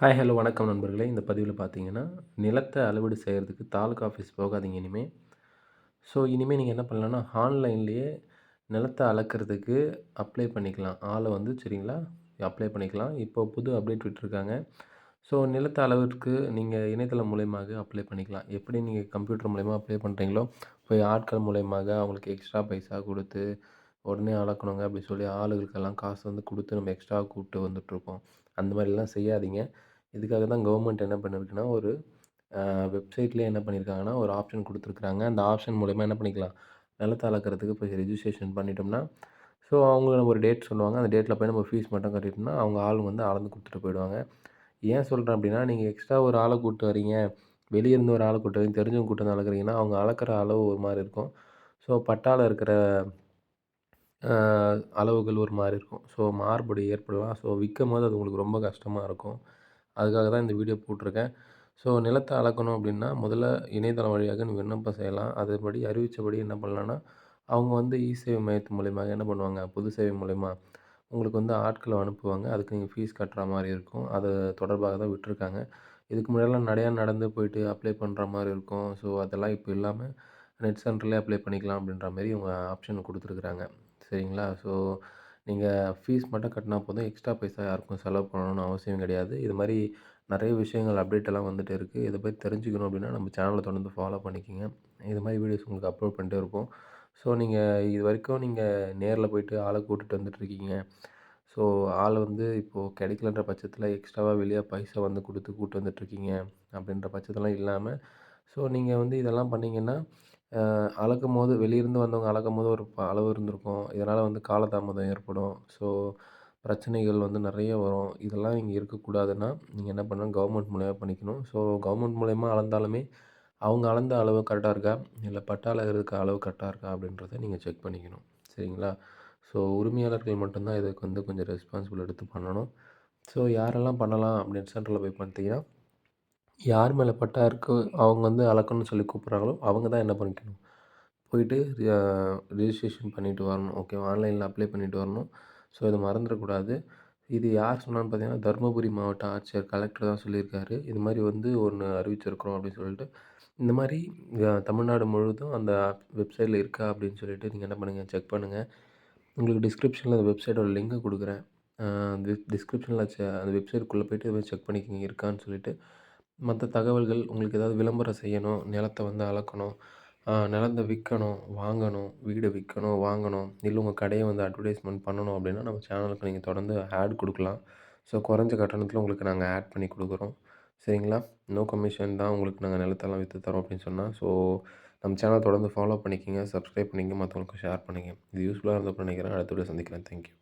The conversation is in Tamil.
ஹாய் ஹலோ வணக்கம் நண்பர்களே. இந்த பதிவில் பார்த்தீங்கன்னா நிலத்தை அளவீடு செய்கிறதுக்கு தாலுக்கா ஆஃபீஸ் போகாதீங்க இனிமேல் ஸோ இனிமேல் நீங்கள் என்ன பண்ணலான்னா ஆன்லைன்லேயே நிலத்தை அளக்கிறதுக்கு அப்ளை பண்ணிக்கலாம். ஆளை வந்து சரிங்களா? அப்ளை பண்ணிக்கலாம். இப்போ புது அப்டேட் விட்டுருக்காங்க. ஸோ நிலத்தை அளவிற்கு நீங்கள் இணையதளம் மூலயமாக அப்ளை பண்ணிக்கலாம். எப்படி நீங்கள் கம்ப்யூட்டர் மூலயமா அப்ளை பண்ணுறீங்களோ போய் ஆட்கள் மூலயமாக அவங்களுக்கு எக்ஸ்ட்ரா பைசா கொடுத்து உடனே அளக்கணுங்க அப்படி சொல்லி ஆளுகளுக்கெல்லாம் காசு வந்து கொடுத்து நம்ம எக்ஸ்ட்ரா கூப்பிட்டு வந்துட்டுருக்கோம். அந்த மாதிரிலாம் செய்யாதீங்க. இதுக்காக தான் கவர்மெண்ட் என்ன பண்ணியிருக்குன்னா ஒரு வெப்சைட்லேயே என்ன பண்ணியிருக்காங்கன்னா ஒரு ஆப்ஷன் கொடுத்துருக்குறாங்க. அந்த ஆப்ஷன் மூலயமா என்ன பண்ணிக்கலாம்? நிலத்தை அளக்கிறதுக்கு போய் ரெஜிஸ்ட்ரேஷன் பண்ணிட்டோம்னா ஸோ அவங்க நம்ம ஒரு டேட் சொல்லுவாங்க. அந்த டேட்டில் போய் நம்ம ஃபீஸ் மட்டும் கட்டிட்டோம்னா அவங்க ஆள் வந்து அளந்து கொடுத்துட்டு போயிடுவாங்க. ஏன் சொல்கிறேன் அப்படின்னா நீங்கள் எக்ஸ்ட்ரா ஒரு ஆளை கூப்பிட்டு வரீங்க. வெளியே இருந்து ஒரு ஆளை கூப்பிட்டு வரீங்க. தெரிஞ்சவங்க கூப்பிட்டு வந்து அளக்குறீங்கன்னா அவங்க அளக்கிற அளவு ஒரு மாதிரி இருக்கும். ஸோ பட்டாவில் இருக்கிற அளவுகள் ஒரு மாதிரி இருக்கும். ஸோ மாறுபடி ஏற்படலாம். ஸோ விற்கும் போது அது உங்களுக்கு ரொம்ப கஷ்டமாக இருக்கும். அதுக்காக தான் இந்த வீடியோ போட்டிருக்கேன். ஸோ நிலத்தை அளக்கணும் அப்படின்னா முதல்ல இணையதளம் வழியாக விண்ணப்பம் செய்யலாம். அதுபடி அறிவித்தபடி என்ன பண்ணலான்னா அவங்க வந்து இ சேவை மையத்து மூலிமா என்ன பண்ணுவாங்க? பொது சேவை மூலிமா உங்களுக்கு வந்து ஆட்களை அனுப்புவாங்க. அதுக்கு நீங்கள் ஃபீஸ் கட்டுற மாதிரி இருக்கும். அது தொடர்பாக தான் விட்டுருக்காங்க. இதுக்கு முன்னாடிலாம் நிறையா நடந்து போயிட்டு அப்ளை பண்ணுற மாதிரி இருக்கும். ஸோ அதெல்லாம் இப்போ இல்லாமல் நெட் சென்டர்லேயே அப்ளை பண்ணிக்கலாம் அப்படின்ற மாதிரி இவங்க ஆப்ஷன் கொடுத்துருக்குறாங்க. சரிங்களா? ஸோ நீங்கள் ஃபீஸ் மட்டும் கட்டினா போதும். எக்ஸ்ட்ரா பைசா யாருக்கும் செலவு பண்ணணும்னு அவசியம் கிடையாது. இது மாதிரி நிறைய விஷயங்கள் அப்டேட் எல்லாம் வந்துட்டு இருக்குது இதை பற்றி தெரிஞ்சுக்கணும் அப்படின்னா நம்ம சேனலை தொடர்ந்து ஃபாலோ பண்ணிக்கோங்க. இது மாதிரி வீடியோஸ் உங்களுக்கு அப்லோட் பண்ணிட்டே இருப்போம். ஸோ நீங்கள் இது வரைக்கும் நீங்கள் நேரில் போயிட்டு ஆளை கூட்டிகிட்டு வந்துட்டுருக்கீங்க ஸோ ஆள் வந்து இப்போது கிடைக்கலன்ற பட்சத்தில் எக்ஸ்ட்ராவாக வெளியே பைசா வந்து கொடுத்து கூப்பிட்டு வந்துட்டுருக்கீங்க அப்படின்ற பட்சத்தெல்லாம் இல்லாமல் ஸோ நீங்கள் வந்து இதெல்லாம் பண்ணிங்கன்னா அளக்கும்போது வெளியிருந்து வந்தவங்க அளக்கும்போது ஒரு அளவு இருந்திருக்கும். இதனால் வந்து காலதாமதம் ஏற்படும். ஸோ பிரச்சனைகள் வந்து நிறைய வரும். இதெல்லாம் இங்கே இருக்கக்கூடாதுன்னா நீங்கள் என்ன பண்ணணும்? கவர்மெண்ட் மூலியமாக பண்ணிக்கணும். ஸோ கவர்மெண்ட் மூலியமாக அளந்தாலுமே அவங்க அளந்த அளவு கரெக்டாக இருக்கா? இல்லை பட்டால இருக்க அளவு கரெக்டாக இருக்கா? அப்படின்றத நீங்கள் செக் பண்ணிக்கணும். சரிங்களா? ஸோ உரிமையாளர்கள் மட்டும்தான் இதுக்கு வந்து கொஞ்சம் ரெஸ்பான்சிபிள் எடுத்து பண்ணணும். ஸோ யாரெல்லாம் பண்ணலாம் அப்படின்னு சென்டரில் போய் பார்த்தீங்கன்னா யார் மேலே பட்டா இருக்கோ அவங்க வந்து அளக்கணும்னு சொல்லி கூப்பிட்றாங்களோ அவங்க தான் என்ன பண்ணிக்கணும்? போயிட்டு ரிஜிஸ்ட்ரேஷன் பண்ணிவிட்டு வரணும். ஓகே ஆன்லைனில் அப்ளை பண்ணிவிட்டு வரணும். ஸோ இதை மறந்துடக்கூடாது. இது யார் சொன்னான்னு பார்த்தீங்கன்னா தருமபுரி மாவட்ட ஆட்சியர் கலெக்டர் தான் சொல்லியிருக்காரு. இது மாதிரி வந்து ஒன்று அறிவிச்சிருக்கிறோம் அப்படின்னு சொல்லிட்டு. இந்த மாதிரி தமிழ்நாடு முழுவதும் அந்த வெப்சைட்டில் இருக்கா அப்படின்னு சொல்லிட்டு நீங்கள் என்ன பண்ணுங்கள் செக் பண்ணுங்கள் உங்களுக்கு டிஸ்கிரிப்ஷனில் அந்த வெப்சைட்டோட லிங்க்கை கொடுக்குறேன். டிஸ்கிரிப்ஷனில் அந்த வெப்சைட்டுக்குள்ளே போய்ட்டு இது செக் பண்ணிக்கோங்க இருக்கான்னு சொல்லிவிட்டு மற்ற தகவல்கள் உங்களுக்கு ஏதாவது விளம்பரம் செய்யணும் நிலத்தை வந்து அளக்கணும் நிலத்த விற்கணும் வாங்கணும் வீடு விற்கணும் வாங்கணும் இல்லை உங்கள் கடையை வந்து அட்வர்டைஸ்மெண்ட் பண்ணணும் அப்படின்னா நம்ம சேனலுக்கு நீங்கள் தொடர்ந்து ஆட் கொடுக்கலாம். ஸோ குறைஞ்ச கட்டணத்தில் உங்களுக்கு நாங்கள் ஆட் பண்ணி கொடுக்குறோம். சரிங்களா? நோ கமிஷன் தான் உங்களுக்கு நாங்கள் நிலத்தெல்லாம் விற்று தரோம் அப்படின்னு சொன்னால் ஸோ நம்ம சேனலை தொடர்ந்து ஃபாலோ பண்ணிக்கோங்க சப்ஸ்கிரைப் பண்ணிக்கங்க மற்றவங்களுக்கு ஷேர் பண்ணிங்க இது யூஸ்ஃபுல்லாக இருந்தப்போ நினைக்கிறேன். அடுத்த வீடியோ சந்திக்கிறேன். தேங்க்யூ